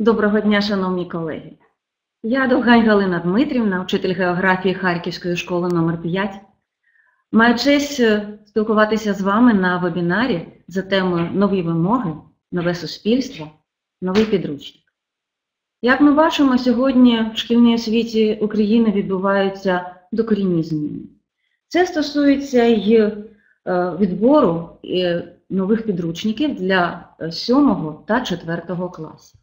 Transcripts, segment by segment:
Доброго дня, шановні колеги. Я Довгань Галина Дмитрівна, вчитель географії Харківської школи номер 5 Маю честь е, спілкуватися з вами на вебінарі за темою Нові вимоги, нове суспільство, новий підручник. Як ми бачимо, сьогодні в шкільній освіті України відбуваються докорінні зміни. Це стосується й е, відбору е, нових підручників для 7 та 4 класів.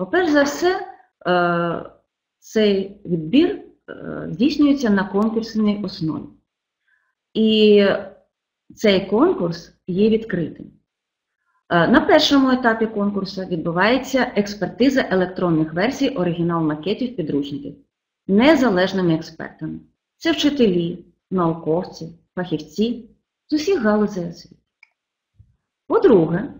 По-перше за все, е, цей відбір е, здійснюється на конкурсній основі. І цей конкурс є відкритим. Е, На першому етапі конкурсу відбувається експертиза електронних версій оригінал-макетів підручників незалежними експертами. Це вчителі, науковці, фахівці з усіх галузей освіти. По-друге,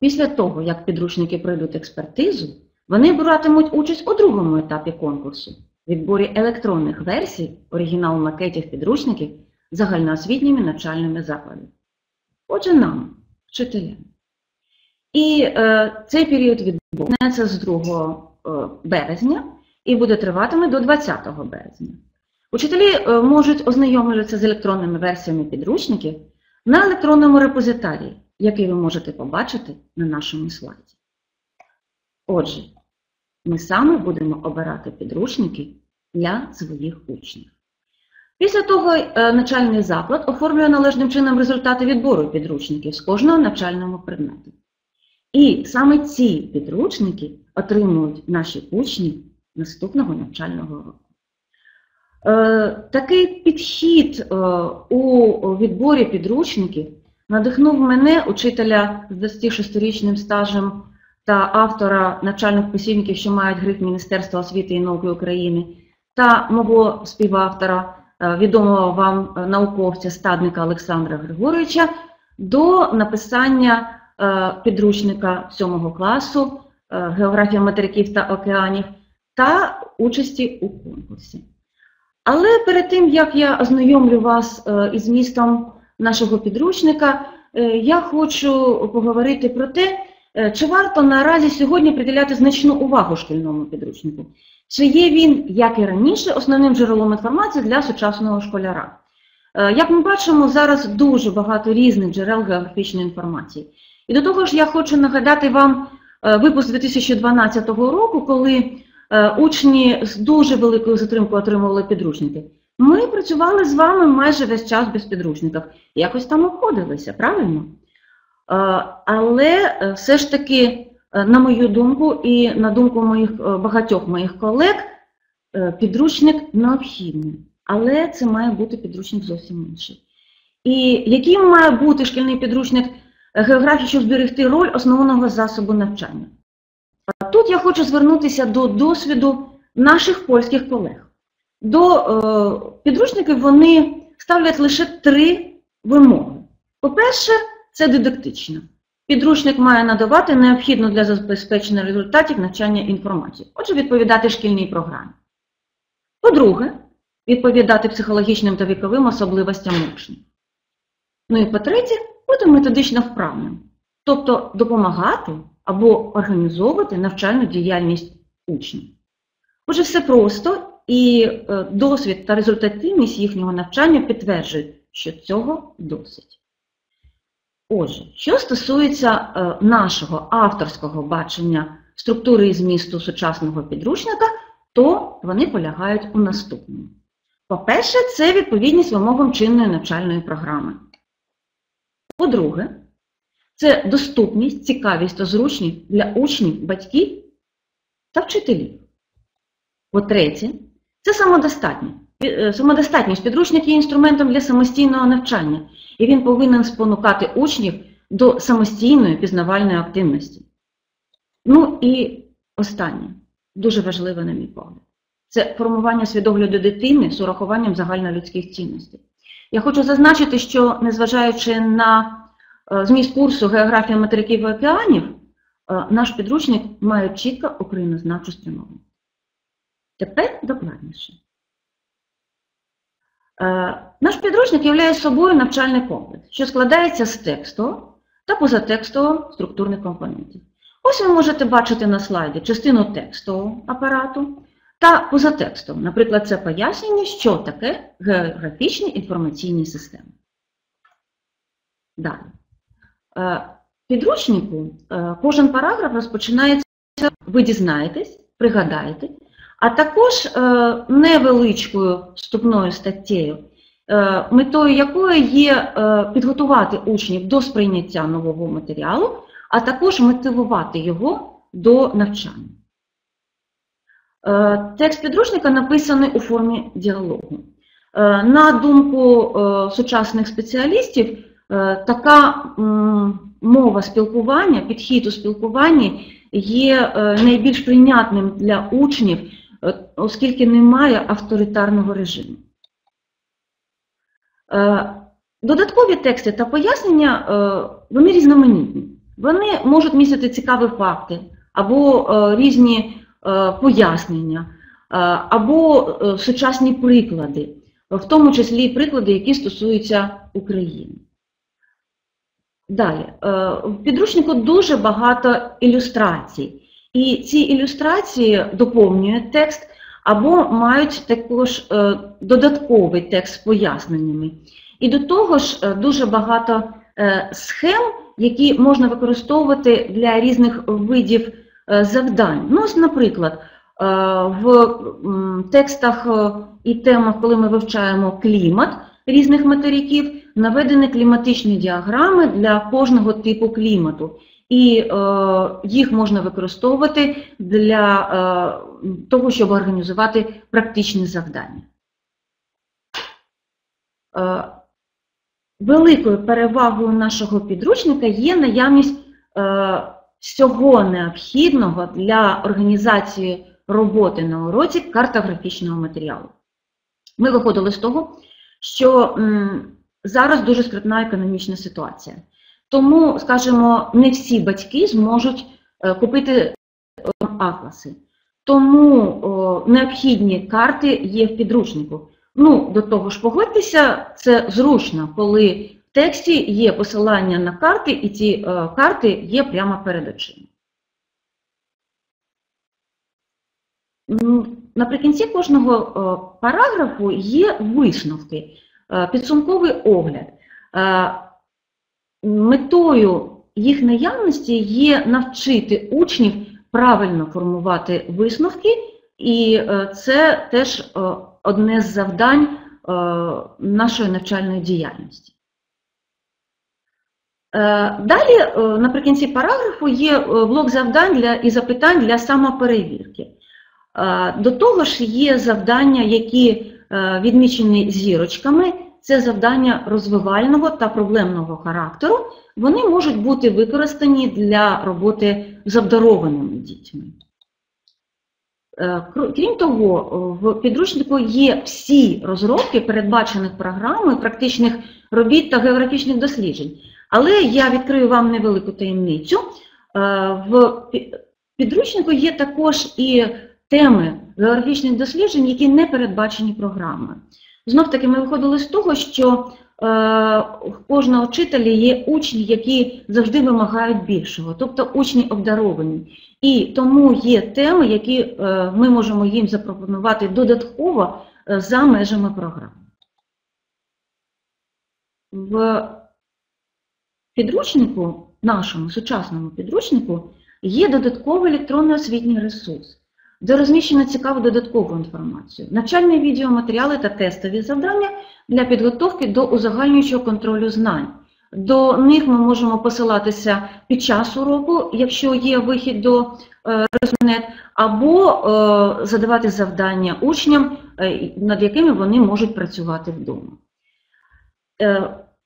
Після того, як підручники пройдуть експертизу, вони братимуть участь у другому етапі конкурсу відборі електронних версій оригінал макетів підручників загальноосвітніми навчальними закладами. Отже, нам, вчителям. І е, цей період відбувається з 2 е, березня і буде триватиме до 20 березня. Учителі е, можуть ознайомитися з електронними версіями підручників на електронному репозитарії який ви можете побачити на нашому слайді. Отже, ми саме будемо обирати підручники для своїх учнів. Після того е, навчальний заклад оформлює належним чином результати відбору підручників з кожного навчального предмету. І саме ці підручники отримують наші учні наступного навчального року. Е, такий підхід е, у відборі підручників надихнув мене, учителя з 26-річним стажем та автора навчальних посібників, що мають гриф Міністерства освіти і науки України, та мого співавтора, е, відомого вам науковця стадника Олександра Григоровича, до написання підручника 7 класу Географія материків та океанів та участі у конкурсі. Але перед тим, як я ознайомлю вас із містом нашого підручника, е, я хочу поговорити про те, е, чи варто наразі сьогодні приділяти значну увагу шкільному підручнику. Чи є він, як і раніше, основним джерелом інформації для сучасного школяра? Е, як ми бачимо, зараз дуже багато різних джерел географічної інформації. І до того ж, я хочу нагадати вам випуск 2012 року, коли учні з дуже великою затримкою отримували підручники. Ми працювали з вами майже весь час без підручників. Якось там обходилися, правильно? Е, але е, все ж таки, е, на мою думку, і на думку моїх багатьох моїх колег, підручник необхідний. Але це має бути підручник зовсім інший. І яким має бути шкільний підручник географії, щоб зберегти роль основного засобу навчання? Тут я хочу звернутися до досвіду наших польських колег. До е, підручників вони ставлять лише три вимоги. По-перше, це дидактична. Підручник має надавати необхідну для забезпечення результатів навчання інформацію, отже, відповідати шкільній програмі. По-друге, відповідати психологічним та віковим особливостям учнів. Ну і по-третє, бути методично вправним, тобто допомагати або організовувати навчальну діяльність учнів. Отже, все просто і е, досвід та результативність їхнього навчання підтверджують, що цього досить. Отже, що стосується е, нашого авторського бачення структури і змісту сучасного підручника, то вони полягають у наступному. По-перше, це відповідність вимогам чинної навчальної програми. По-друге, це доступність, цікавість та зручність для учнів, батьків та вчителів. По-третє, це самодостатність. Е, самодостатність підручник є інструментом для самостійного навчання, і він повинен спонукати учнів до самостійної пізнавальної активності. Ну і останнє, дуже важливе, на мій погляд, це формування свідогляду дитини з урахуванням загальнолюдських цінностей. Я хочу зазначити, що незважаючи на зміст курсу географія материків і океанів, е, наш підручник має чітко українознавчу спрямованість. Тепер докладніше. Е, наш підручник являє собою навчальний комплекс, що складається з текстового та позатекстового структурних компонентів. Ось ви можете бачити на слайді частину текстового апарату та позатекстового. Наприклад, це пояснення, що таке географічні інформаційні системи. Далі. Е, підручнику е, кожен параграф розпочинається, ви дізнаєтесь, пригадаєте, а також е, невеличкою вступною статтєю, метою якої є підготувати учнів до сприйняття нового матеріалу, а також мотивувати його до навчання. Текст підручника написаний у формі діалогу. На думку сучасних спеціалістів, така мова спілкування, підхід у спілкуванні є е, найбільш прийнятним для учнів, е, оскільки немає авторитарного режиму. Е, Додаткові тексти та пояснення е, вони різноманітні. Вони можуть містити цікаві факти або е, різні е, пояснення, е, або е, сучасні приклади, в тому числі приклади, які стосуються України. Далі, е, в підручнику дуже багато ілюстрацій, і ці ілюстрації доповнюють текст або мають також е, додатковий текст з поясненнями. І до того ж, е, дуже багато схем, які можна використовувати для різних видів завдань. Ну, ось, наприклад, в текстах і темах, коли ми вивчаємо клімат різних материків, наведені кліматичні діаграми для кожного типу клімату. І е, їх можна використовувати для е, того, щоб організувати практичні завдання. Е, Великою перевагою нашого підручника є наявність е, всього необхідного для організації роботи на уроці картографічного матеріалу. Ми виходили з того, що зараз дуже скрутна економічна ситуація. Тому, скажімо, не всі батьки зможуть е, купити е, атласи. Тому необхідні карти є в підручнику. Ну, до того ж, погодьтеся, це зручно, коли в тексті є посилання на карти, і ці е, карти є прямо перед очима. Наприкінці кожного параграфу є висновки, підсумковий огляд. Е, Метою їх наявності є навчити учнів правильно формувати висновки, і е, це теж е, одне з завдань е, нашої навчальної діяльності. Е, Далі, е, наприкінці параграфу, є е, блок завдань для, і запитань для самоперевірки. Е, До того ж, є завдання, які е, відмічені зірочками. Це завдання розвивального та проблемного характеру. Вони можуть бути використані для роботи з обдарованими дітьми. Е, Крім того, в підручнику є всі розробки передбачених програмою практичних робіт та географічних досліджень. Але я відкрию вам невелику таємницю. Е, В підручнику є також і теми географічних досліджень, які не передбачені програмою. Знов таки ми виходили з того, що е, в кожного вчителя є учні, які завжди вимагають більшого, тобто учні обдаровані. І тому є теми, які е, ми можемо їм запропонувати додатково е, за межами програми. В підручнику, нашому сучасному підручнику, є додатковий електронний освітній ресурс, де розміщено цікаву додаткову інформацію, навчальні відеоматеріали та тестові завдання для підготовки до узагальнюючого контролю знань. До них ми можемо посилатися під час уроку, якщо є вихід до е, Розмінет, або е, задавати завдання учням, е, над якими вони можуть працювати вдома.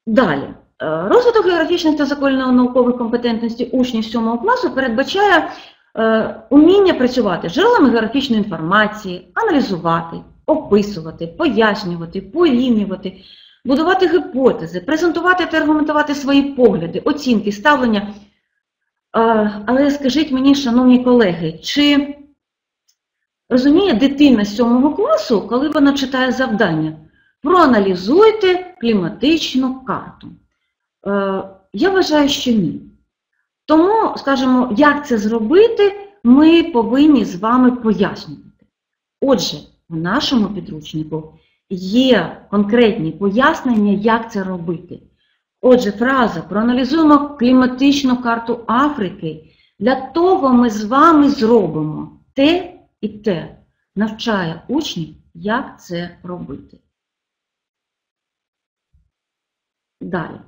Далі. Розвиток географічних та закольно-наукових компетентностей учнів 7 класу передбачає уміння працювати джерелами географічної інформації, аналізувати, описувати, пояснювати, порівнювати, будувати гіпотези, презентувати та аргументувати свої погляди, оцінки, ставлення. Е, Але скажіть мені, шановні колеги, чи розуміє дитина з 7 класу, коли вона читає завдання? Проаналізуйте кліматичну карту. Е, Я вважаю, що ні. Тому, скажімо, як це зробити, ми повинні з вами пояснювати. Отже, в нашому підручнику є конкретні пояснення, як це робити. Отже, фраза проаналізуємо кліматичну карту Африки. Для того ми з вами зробимо те і те, навчає учнів, як це робити. Далі.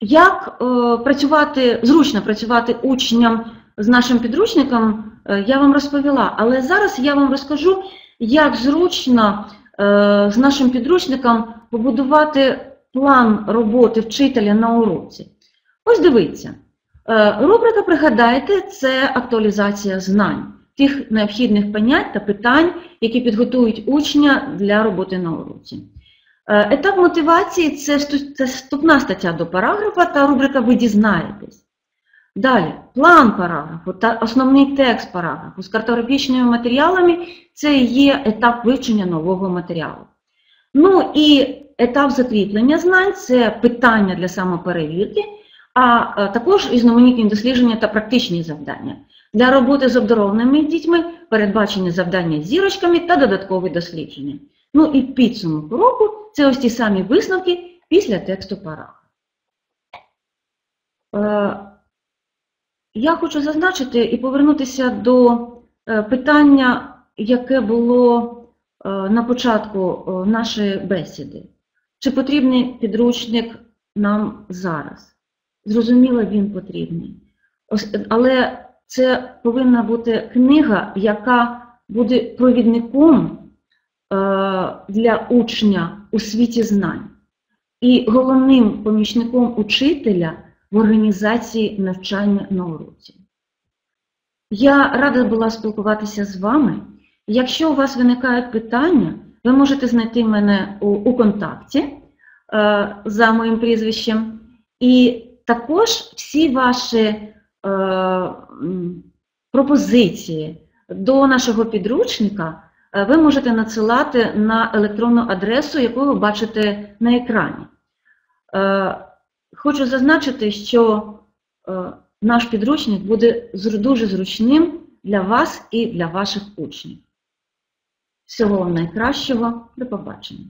Як е, працювати, зручно працювати учням з нашим підручником, е, я вам розповіла, але зараз я вам розкажу, як зручно е, з нашим підручником побудувати план роботи вчителя на уроці. Ось дивіться. Рубрика «Пригадайте» – це актуалізація знань, тих необхідних понять та питань, які підготують учня для роботи на уроці. Е, Етап мотивації це вступна стаття до параграфа та рубрика Ви дізнаєтесь. Далі, план параграфу та основний текст параграфу з картографічними матеріалами це є етап вивчення нового матеріалу. Ну і етап закріплення знань це питання для самоперевірки, а е, також різноманітні дослідження та практичні завдання. Для роботи з обдарованими дітьми передбачені завдання зірочками та додаткові дослідження. Ну і підсумок року це ось ті самі висновки після тексту параграфу. Е, Я хочу зазначити і повернутися до е, питання, яке було е, на початку нашої бесіди. Чи потрібний підручник нам зараз? Зрозуміло, він потрібний. Але це повинна бути книга, яка буде провідником для учня у світі знань і головним помічником учителя в організації навчання на уроці. Я рада була спілкуватися з вами. Якщо у вас виникають питання, ви можете знайти мене у, у контакті е, за моїм прізвищем. І також всі ваші е, пропозиції до нашого підручника е, ви можете надсилати на електронну адресу, яку ви бачите на екрані. Е, Хочу зазначити, що е, наш підручник буде дуже зручним для вас і для ваших учнів. Всього вам найкращого. До побачення.